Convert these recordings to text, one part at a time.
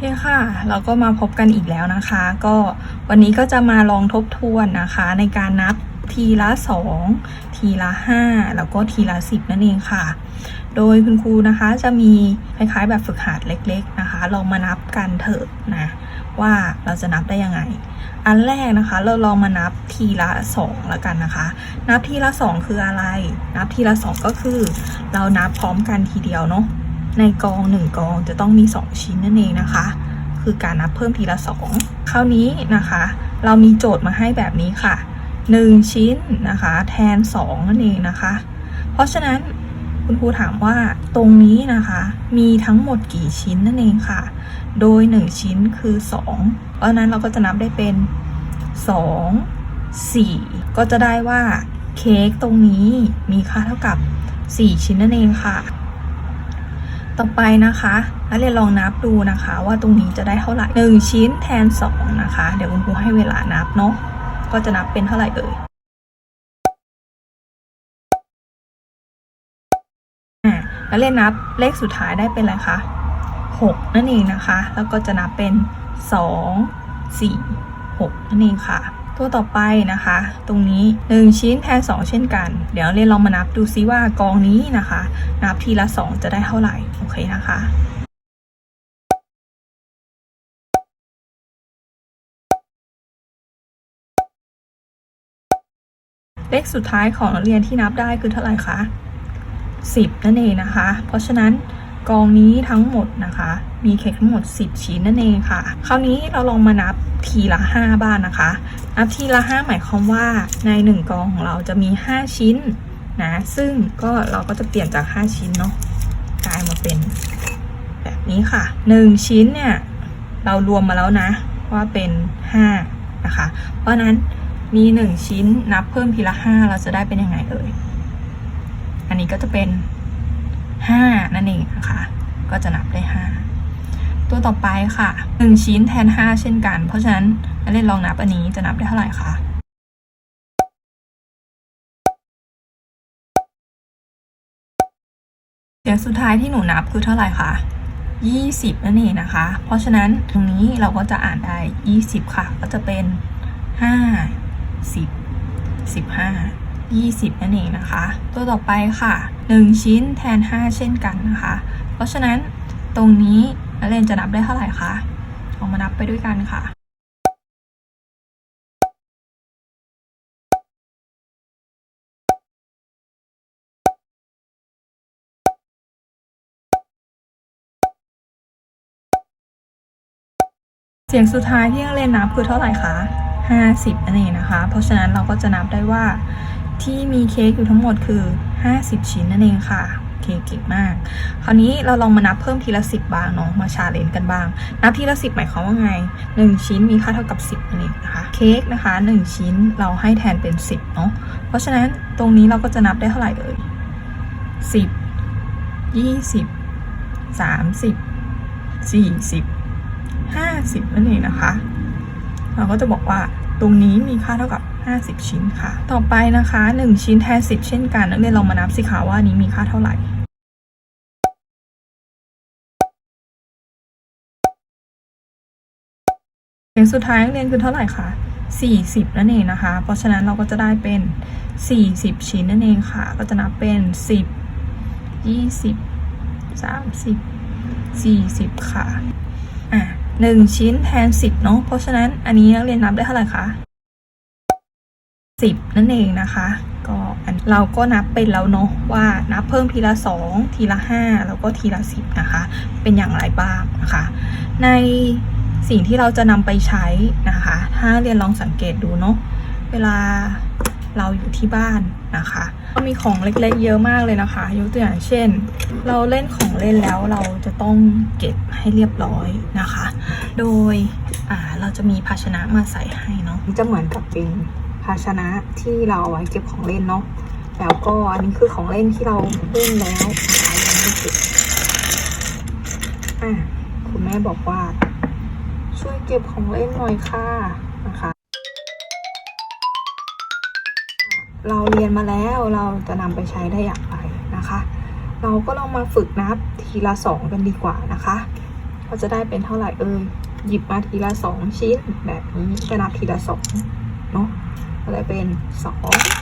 เคค่ะ เราก็มาพบกันอีกแล้วนะคะ ก็วันนี้ก็จะมาลองทบทวนนะคะ ในการนับทีละ 2 ทีละ 5 แล้วก็ทีละ 10 นั่นเองค่ะ โดยคุณครูนะคะจะมีคล้ายๆแบบฝึกหัดเล็กๆนะคะ ลองมานับกันเถอะนะว่าเราจะนับได้ยังไง อันแรกนะคะเราลองมานับทีละ2แล้วกันนะคะ นับทีละ 2 คืออะไร นับทีละ 2 ก็คือ เรานับพร้อมกันทีเดียวเนาะ ในกองหนึ่งกองจะต้องมี 2 ชิ้นนั่นเองนะคะ คือการนับเพิ่มทีละ 2 คราวนี้นะคะ เรามีโจทย์มาให้แบบนี้ค่ะ 1 ชิ้นนะคะ แทน 2 นั่นเองนะคะ เพราะฉะนั้นคุณครูถามว่าตรงนี้นะคะ มีทั้งหมดกี่ชิ้นนั่นเองค่ะ โดย 1 ชิ้นคือ 2 เพราะฉะนั้นเราก็จะนับได้เป็น 2 4 ก็จะได้ว่าเค้กตรงนี้มีค่าเท่ากับ 4 ชิ้นนั่นเองค่ะ ต่อไปนะคะนักเรียนลองนับดูนะคะ ว่าตรงนี้จะได้เท่าไหร่หนึ่งชิ้นแทนสองนะคะ เดี๋ยวคุณครูให้เวลานับเนาะก็จะนับเป็นเท่าไหร่เอ่ยอ่านักเรียนนับเลขสุดท้ายได้เป็นอะไรคะหกนั่นเองนะคะ แล้วก็จะนับเป็นสองสี่หกนั่นเองค่ะ ตัวต่อไปนะคะ ตรงนี้ 1 ชิ้นแทน2เช่นกัน เดี๋ยวเรียนลองมานับดูซิว่ากองนี้นะคะ นับทีละ 2 จะได้เท่าไหร่ โอเคนะคะเลขสุดท้ายของนักเรียนที่นับได้คือเท่าไหร่คะ 10 นั่นเองนะคะ เพราะฉะนั้น กองนี้ทั้งหมดนะคะ มีเค้กทั้งหมด 10 ชิ้นนั่นเองค่ะ คราวนี้เราลองมานับทีละ 5 บ้านนะคะ นับทีละ 5 หมายความว่าใน 1 กองของเราจะมี 5 ชิ้นนะ ซึ่งก็เราก็จะเปลี่ยนจาก 5 ชิ้นเนาะกลายมาเป็นแบบนี้ค่ะ 1 ชิ้นเนี่ย เรารวมมาแล้วนะ ว่าเป็น 5 นะคะ เพราะนั้นมี 1 ชิ้นนับเพิ่มทีละ 5 เราจะได้เป็นยังไงเอ่ย อันนี้ก็จะเป็น 5 นั่นเองนะคะ ก็จะนับได้ 5 ตัวต่อไปค่ะ 1 ชิ้นแทน 5 เช่นกัน เพราะฉะนั้นนักเรียนลองนับอันนี้จะนับได้เท่าไหร่คะเสียงสุดท้ายที่หนูนับคือเท่าไหร่คะ20 นั่นเองนะคะ เพราะฉะนั้นตรงนี้เราก็จะอ่านได้ 20 ค่ะ ก็จะเป็น 5 10 15 20 นั่นเองนะคะ ตัวต่อไปค่ะ 1 ชิ้นแทน 5 เช่นกันนะคะ เพราะฉะนั้นตรงนี้นักเรียนจะนับได้เท่าไหร่คะลองมานับไปด้วยกันค่ะเสียงสุดท้ายที่นักเรียนนับคือเท่าไหร่คะ 50 นั่นเองนะคะ เพราะฉะนั้นเราก็จะนับได้ว่าที่มีเค้กอยู่ทั้งหมดคือ 50 ชิ้นนั่นเองค่ะโอเคเก่งมาก คราวนี้เราลองมานับเพิ่มทีละ 10 บ้างเนาะมาชาเลนจ์กันบ้าง นับทีละ 10 หมายความว่าไง 1 ชิ้นมีค่าเท่ากับ 10นั่นเองนะคะเค้กนะคะ 1 ชิ้นเราให้แทนเป็น 10เนาะเพราะฉะนั้นตรงนี้เราก็จะนับได้เท่าไหร่เอ่ย10 20 30 40 50นั่นเองนะคะ เราก็จะบอกว่าตรงนี้มีค่าเท่ากับ 50 ชิ้นค่ะ ต่อไปนะคะ 1 ชิ้นแทน 10 เช่นกัน นักเรียนลองมานับสิคะว่านี้มีค่าเท่าไหร่เสียงสุดท้ายนักเรียนคือเท่าไหร่คะ40 นั่นเองนะคะ เพราะฉะนั้นเราก็จะได้เป็น 40 ชิ้นนั่นเองค่ะ ก็จะนับเป็น 10 20 30 40 ค่ะ อะหนึ่งชิ้นแทนสิบเนาะ เพราะฉะนั้นอันนี้นักเรียนนับได้เท่าไหร่คะ สิบนั่นเองนะคะก็อันเราก็นับเป็นแล้วเนาะว่านับเพิ่มทีละสองทีละห้าแล้วก็ทีละสิบนะคะ เป็นอย่างไรบ้างนะคะ ในสิ่งที่เราจะนำไปใช้นะคะ ถ้าเรียนลองสังเกตดูเนาะเวลาเราอยู่ที่บ้านนะคะ ก็มีของเล็กๆเยอะมากเลยนะคะ ยกตัวอย่างเช่น เราเล่นของเล่นแล้วเราจะต้องเก็บให้เรียบร้อยนะคะ โดยเราจะมีภาชนะมาใส่ให้เนาะจะเหมือนกับเป็น ภาชนะที่เราเอาไว้เก็บของเล่นเนาะแล้วก็อันนี้คือของเล่นที่เราเล่นแล้วนะคะยังไม่เก็บอะคุณแม่บอกว่า ช่วยเก็บของเล่นหน่อยค่ะนะคะเราเรียนมาแล้วเราจะนำไปใช้ได้อย่างไรนะคะ เราก็ลองมาฝึกนับทีละสองกันดีกว่านะคะก็จะได้เป็นเท่าไหร่เอ่ยหยิบมาทีละสองชิ้นแบบนี้ก็นับทีละสองเนาะ ก็ได้เป็นสอง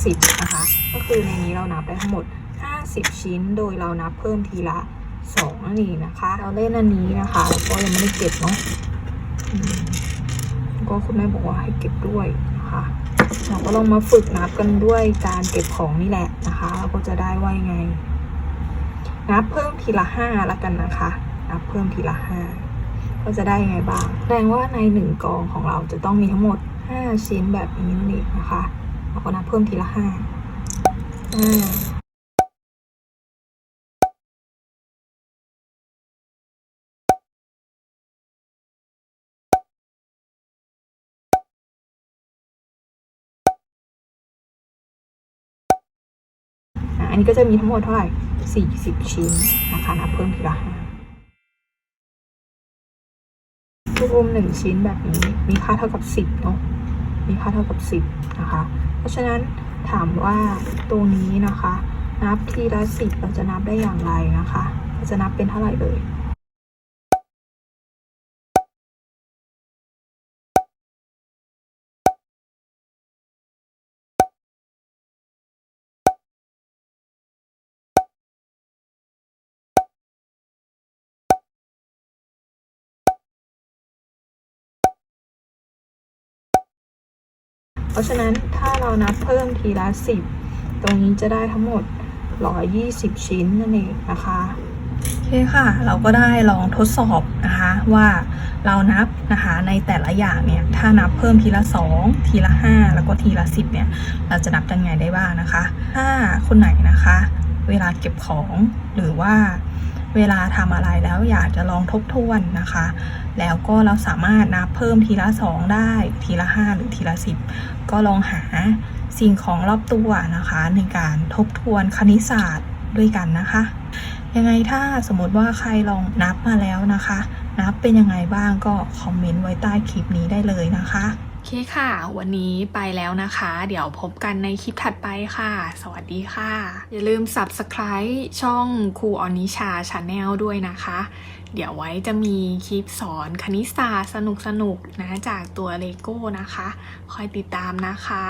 ห้าสิบนะคะ ก็คือในนี้เรานับได้ทั้งหมดห้าสิบชิ้น โดยเรานับเพิ่มทีละสองนั่นเองนะคะ เราเล่นอันนี้นะคะแล้วก็ยังไม่ได้เก็บเนาะก็คุณแม่บอกว่าให้เก็บด้วยนะคะเราก็ลองมาฝึกนับกันด้วยการเก็บของนี่แหละนะคะเราก็จะได้ว่ายังไง นับเพิ่มทีละห้าละกันนะคะ นับเพิ่มทีละห้าก็จะได้ยังไงบ้างแสดงว่าในหนึ่งกองของเราจะต้องมีทั้งหมดห้าชิ้นแบบนี้นั่นเองนะคะ เราก็นับเพิ่มทีละห้าอันนี้ก็จะมีทั้งหมดเท่าไหร่สี่สิบชิ้นนะคะนับเพิ่มทีละห้าลูกอมหนึ่งชิ้นแบบนี้ มีค่าเท่ากับสิบเนาะ มีค่าเท่ากับสิบนะคะ เพราะฉะนั้นถามว่าตรงนี้นะคะ นับทีละสิบเราจะนับได้อย่างไรนะคะ เราจะนับเป็นเท่าไหร่เอ่ย ราะฉะนั้นถ้าเรานับเพิ่มทีละสิบตรงนี้จะได้ทั้งหมด 120 ชิ้นนั่นเองนะคะโอเคค่ะ เราก็ได้ลองทดสอบนะคะว่าเรานับนะคะในแต่ละอย่างเนี่ยถ้านับเพิ่มทีละ 2 ทีละ 5 แล้วก็ทีละ 10เนี่ยเราจะนับยังไงได้บ้างนะคะ ถ้าคนไหนนะคะ เวลาเก็บของหรือว่า เวลาทำอะไรแล้วอยากจะลองทบทวนนะคะ แล้วก็เราสามารถนับเพิ่มทีละ 2 ได้ทีละ 5 หรือทีละ 10 ก็ลองหาสิ่งของรอบตัวนะคะ ในการทบทวนคณิตศาสตร์ด้วยกันนะคะ ยังไงถ้าสมมติว่าใครลองนับมาแล้วนะคะ นับเป็นยังไงบ้างก็คอมเมนต์ไว้ใต้คลิปนี้ได้เลยนะคะ โอเคค่ะ วันนี้ไปแล้วนะคะ เดี๋ยวพบกันในคลิปถัดไปค่ะ สวัสดีค่ะ อย่าลืม subscribe ช่องครูออนิชาชาแนลด้วยนะคะ เดี๋ยวไว้จะมีคลิปสอนคณิตศาสตร์สนุกๆนะจากตัวเลโก้นะคะ คอยติดตามนะคะ